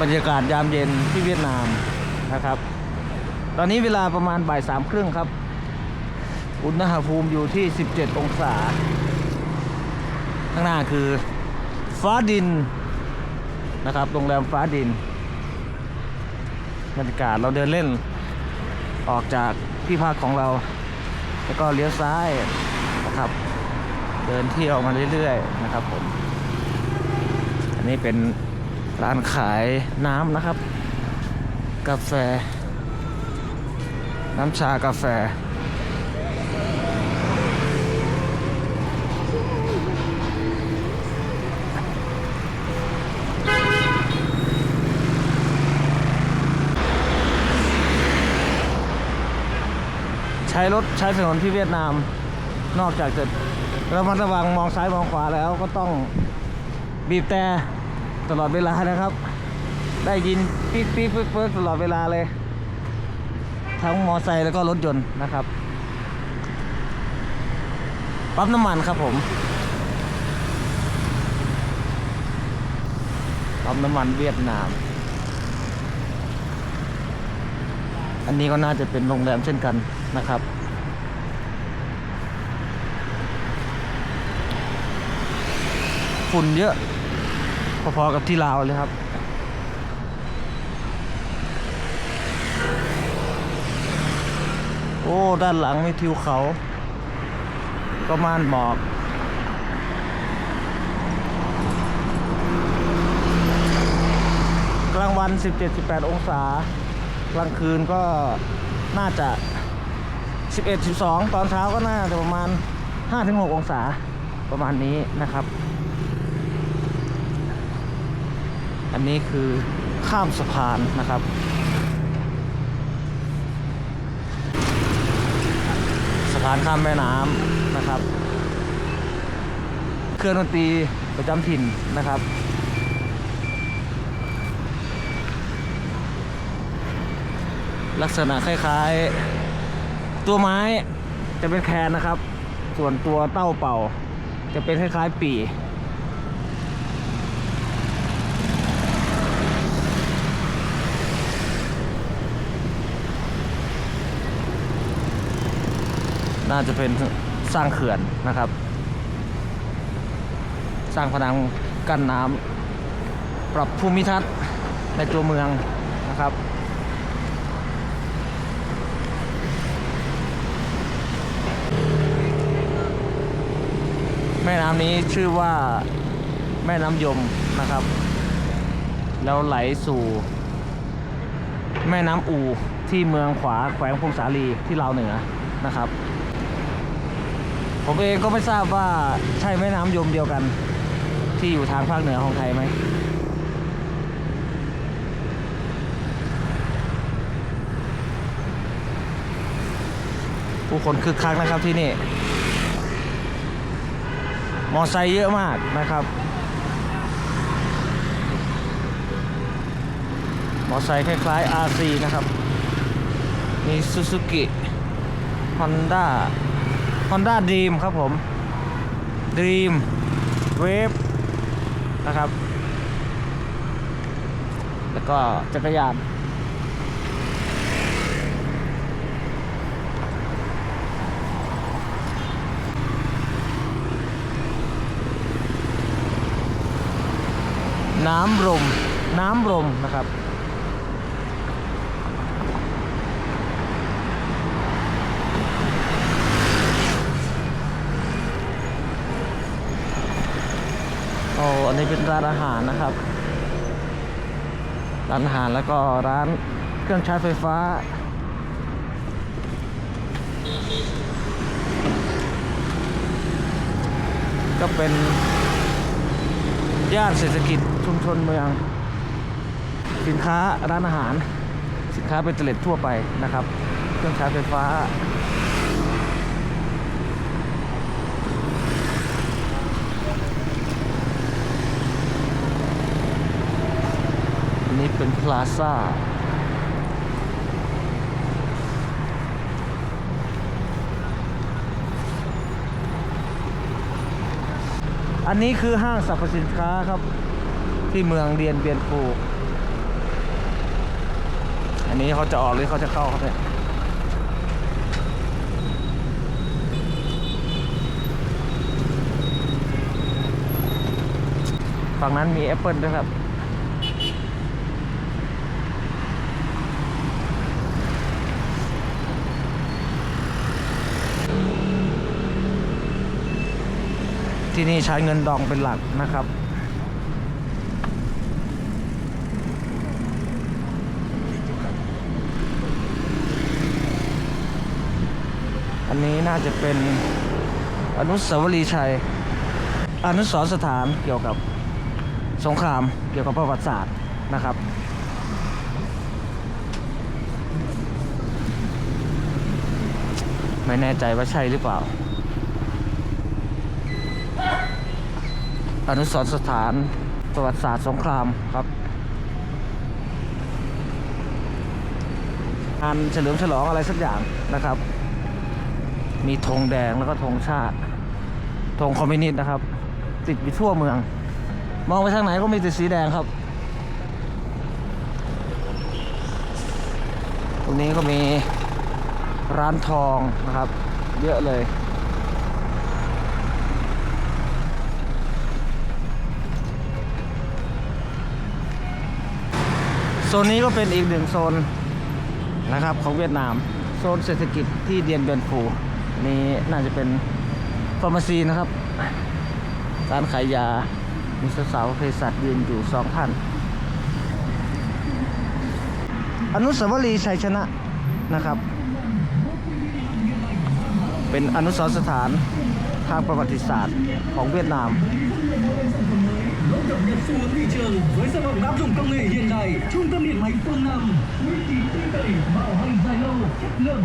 บรรยากาศยามเย็นที่เวียดนามนะครับ ตอนนี้เวลาประมาณบ่ายสามครึ่งครับ อุณหภูมิอยู่ที่ 17 องศา ข้างหน้าคือฟ้าดินนะครับโรงแรมฟ้าดินบรรยากาศเราเดินเล่น ออกจากที่พักของเรา แล้วก็เลี้ยวซ้ายนะครับ เดินเที่ยวมาเรื่อยๆนะครับผม อันนี้เป็น ร้านขายน้ำนะครับ กาแฟ น้ำชากาแฟ ใช้รถใช้ถนนที่เวียดนาม นอกจากจะระมัดระวังมองซ้ายมองขวาแล้วก็ต้องบีบแต่ ตลอดเวลานะครับ ได้ยินปี๊กปี๊กเปิ๊กเปิ๊กตลอดเวลาเลย ทั้งมอไซค์แล้วก็รถยนต์นะครับปั๊มน้ำมันครับผมปั๊มน้ำมันเวียดนาม อันนี้ก็น่าจะเป็นโรงแรมเช่นกันนะครับ ฝุ่นเยอะ พอๆกับที่ลาวเลยครับ โอ้ ด้านหลังมีทิวเขาก็ม่านหมอกกลางวัน 17-18 องศา กลางคืนก็น่าจะ 11 12 ตอนเช้าก็น่าจะประมาณ 5-6 องศาประมาณนี้นะครับ อันนี้คือข้ามสะพานนะครับ สะพานข้ามแม่น้ำนะครับ เครื่องดนตรีประจำถิ่นนะครับลักษณะคล้ายๆ ตัวไม้จะเป็นแคนนะครับ ส่วนตัวเต้าเป่า จะเป็นคล้ายๆ ปี น่าจะเป็นสร้างเขื่อนนะครับ สร้างพนังกั้นน้ำปรับภูมิทัศน์ในตัวเมืองนะครับแม่น้ำนี้ชื่อว่าแม่น้ำยมนะครับ แล้วไหลสู่ แม่น้ำอูที่เมืองขวาแขวงพงสาลีที่ลาวเหนือนะครับ ผมเองก็ไม่ทราบว่าใช่แม่น้ำยมเดียวกัน ที่อยู่ทางภาคเหนือของไทยไหมผู้คนคึกคักนะครับที่นี่ มอไซค์เยอะมากนะครับ มอไซค์คล้ายๆ RC นะครับ มีซูซูกิ Honda Honda Dream ครับผม Dream Wave นะครับ แล้วก็จักรยานน้ำรมน้ำรมนะครับ โอ้อันนี้เป็นร้านอาหารนะครับ ร้านอาหารแล้วก็ร้านเครื่องใช้ไฟฟ้า ก็เป็นย่านเศรษฐกิจชุมชนเมือง สินค้าร้านอาหาร สินค้าเป็นเตล็ดทั่วไปนะครับ เครื่องใช้ไฟฟ้า อันนี้เป็น พลาซ่าอันนี้คือห้างสรรพสินค้าครับ ที่เมืองเดียนเบียนฟู อันนี้เขาจะออกหรือเขาจะเข้าครับเนี่ยฝั่งนั้นมีแอปเปิลด้วยครับ ที่นี่ใช้เงินดองเป็นหลักนะครับอันนี้น่าจะเป็นอนุสาวรีย์ชัย อนุสรสถานเกี่ยวกับสงครามเกี่ยวกับประวัติศาสตร์นะครับ ไม่แน่ใจว่าใช่หรือเปล่า อนุสรสถานประวัติศาสตร์สงครามครับงานเฉลิมฉลองอะไรสักอย่างนะครับ มีธงแดงแล้วก็ธงชาติธงคอมมิวนิสต์นะครับ ติดอยู่ทั่วเมือง มองไปทางไหนก็มีแต่สีแดงครับ ตรงนี้ก็มีร้านทองนะครับ เยอะเลย ซนนี้ก็เป็นอีกหนึ่งโซนนะครับของเวียดนาม โซนเศรษฐกิจที่เดียนเบียนฟูนี่น่าจะเป็นฟาร์มาซีนะครับร้านขายยา มีสาวๆเภสัชยืนอยู่สองท่านอนุสาวรีย์ชัยชนะนะครับ เป็นอนุสรณ์สถานทางประวัติศาสตร์ของเวียดนาม gốc cập nhật xu hướng thị trường với sản phẩm áp dụng công nghệ hiện đại, trung tâm điện máy phương nam uy tín tin cậy bảo hành dài lâu chất lượng.